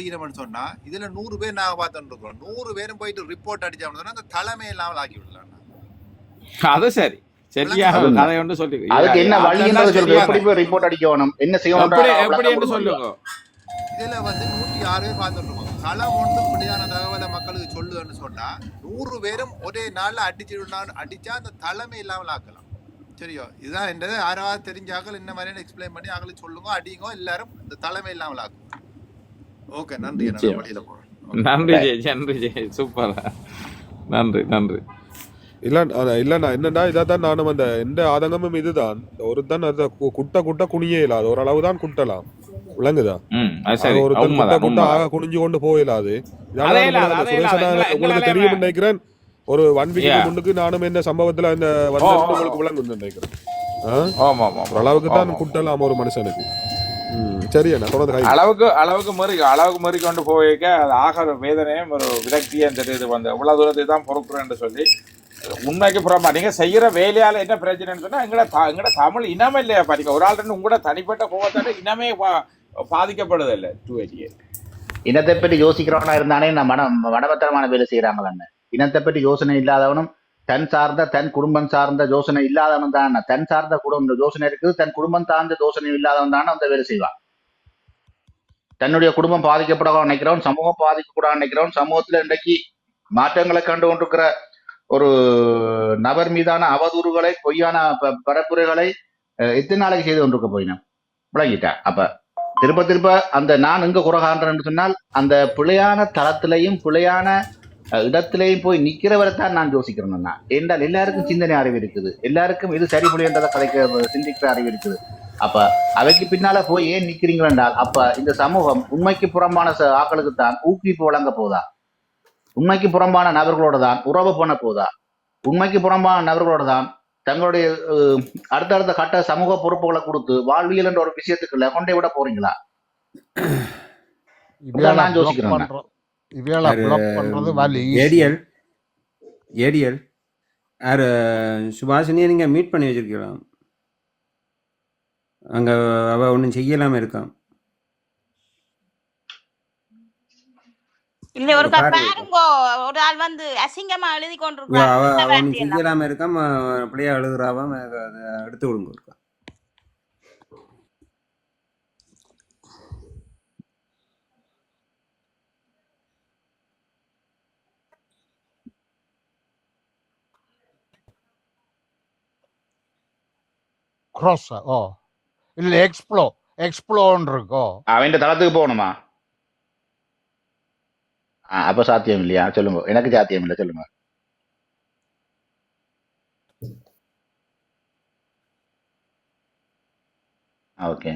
செய்யறோம்னு சொன்னா இதுல நூறு பேர் நாங்க பார்த்துட்டு இருக்கோம் நூறு பேரும் போயிட்டு ரிப்போர்ட் அடிச்சோம்னு சொன்னா அந்த தலைமை இல்லாமல் ஆக்கி விடலாம் அது சரி. சரியான ஒரு கதை ஒன்று சொல்லி அதுக்கு என்ன சொல்லுங்க. சரியான. எப்படி போய் ரிப்போர்ட் அடிக்கணும் என்ன எப்படி செய்யணும் எப்படி என்று சொல்லுங்க. இதுல வந்து நூற்றி ஆறு பேர் பார்த்துட்டு இருக்கோம் களம் ஒன்று இப்படியான தகவலை மக்களுக்கு சொல்லுதுன்னு சொன்னா நூறு பேரும் ஒரே நாள்ல அடிச்சு அடிச்சா அந்த தலைமை இல்லாமல் ஆக்கலாம். சரியோ? இதுதான் என்றது யாராவது தெரிஞ்சாக்கள் இந்த மாதிரி எக்ஸ்பிளைன் பண்ணி அவங்களுக்கு சொல்லுங்க அடிங்க. எல்லாரும் இந்த தலைமை இல்லாமல் ஆக்கும். ஓகே நன்றி நன்றி ஜெய் நன்றி ஜெய். சூப்பர். நன்றி நன்றி. இல்ல இல்லண்ணா என்னன்னா இதான் நானும் அந்த எந்த ஆதங்கமும் இதுதான். ஒருத்தன் அதை கு- குட்ட குட்ட குனியே இல்லாது. ஓரளவு தான் குட்டலாம். விளங்குதா? ம் அது அது சரி. ஒருத்தன் குட்ட குட்ட ஆக குனிஞ்சு கொண்டு போயிடாது உங்களுக்கு தெரியும் நினைக்கிறேன். ஒரு ஒன் வீக். முன்னுக்கு நானும் இந்த சம்பவத்துல இந்த வந்து ஓ, ஓ, உங்களுக்கு விளங்கும் நினைக்கிறேன். ஆ? ஆமா ஆமா ஓரளவுக்கு தான். குட்டலாம் ஒரு மனுஷனுக்கு. சரி தொடர்ந்து அளவுக்கு அளவுக்கு மீறி அளவுக்கு மீறி கொண்டு போயிருக்க அது ஆகிற வேதனையும் ஒரு விரக்தியும் தெரியுது வந்து இவ்வளவு தூரத்துக்கு தான் பொறுப்புறேன்னு சொல்லி உண்மைக்கு புறமா நீங்க செய்யற வேலையால என்ன பிரச்சனைன்னு சொன்னா எங்கட த- எங்கட தமிழ் இனமே இல்லையா பாருங்க ஒரு ஆள் ரெண்டு உங்களோட தனிப்பட்ட கோவத்தால இனமே பா- பாதிக்கப்படுது இல்ல டூ இனத்தை பற்றி யோசிக்கிறவனா இருந்தானே நான் மன மனபத்திரமான வேலை செய்யறாங்களான்னு இனத்தை பற்றி யோசனை இல்லாதவனும் தன் சார்ந்த தன் குடும்பம் சார்ந்த யோசனை இல்லாதவன் தான். தன் சார்ந்த குடும்பம் யோசனை இருக்குது. தன் குடும்பம் சார்ந்த யோசனை இல்லாதவன் தானே அந்த வேலை செய்வான். தன்னுடைய குடும்பம் பாதிக்கப்பட நினைக்கிறவன் சமூகம் பாதிக்கப்பட நினைக்கிறவன் சமூகத்துல இன்றைக்கு மாற்றங்களை கண்டு கொண்டிருக்கிற ஒரு நபர் மீதான அவதூறுகளை பொய்யான ப- பரப்புரைகளை இத்தனை எத்தனை நாளைக்கு செய்து கொண்டிருக்க போயினோம் விளங்கிட்டா. அப்ப திருப்ப திருப்ப அந்த நான் எங்க குறகான்றேன்னு சொன்னால் அந்த பிழையான தளத்திலையும் பிழையான இடத்திலையும் போய் நிக்கிறவரை தான் நான் யோசிக்கிறேன் நான் என்றால் எல்லாருக்கும் சிந்தனை அறிவு இருக்குது. எல்லாருக்கும் இது சரி புளியன்றதை கதைக்க சிந்திக்கிற அறிவு இருக்குது. அப்ப அவைக்கு பின்னால போய் ஏன் நிக்கிறீங்க என்றால் அப்ப இந்த சமூகம் உண்மைக்கு புறம்பான ஆக்களுக்கு தான் ஊக்குவிப்பு வழங்க போதா? உண்மைக்கு புறம்பான நபர்களோட தான் உறவு பண்ண போதா? உண்மைக்கு புறம்பான நபர்களோட தான் தங்களுடைய அடுத்தடுத்த கட்ட சமூக பொறுப்புகளை கொடுத்து வாழ்வியல் என்ற ஒரு விஷயத்துக்குள்ள கொண்டே விட போறீங்களா? நான் யோசிக்கிறேன் இவையால block பண்றது வலி. ஏடிஎல். ஏடிஎல். யார்? சுபாஷினியை நீங்கள் மீட் பண்ணி வச்சிருக்கலாம் அங்கே அவள் ஒன்றும் செய்யலாம இருக்கான் இல்ல ஒரு பாரு. பாருங்க. ஒரு ஆள் வந்து அசிங்கமா எழுதி அவ கொண்டிருக்கான். அவ இந்த ஒன்றும் வார்த்தையெல்லாம். செய்யலாம இருக்கான் அப்படியே அழுகுறாவன் அதை எடுத்து விடுங்க இருக்கா cross ஓ. இல்ல எக்ஸ்ப்ளோ எக்ஸ்ப்ளோன்னு இருக்கோ? அவன் தளத்துக்கு போகணுமா? அப்ப சாத்தியம் இல்லையா? சொல்லுங்க. எனக்கு சாத்தியம் இல்லை சொல்லுங்க. ஓகே.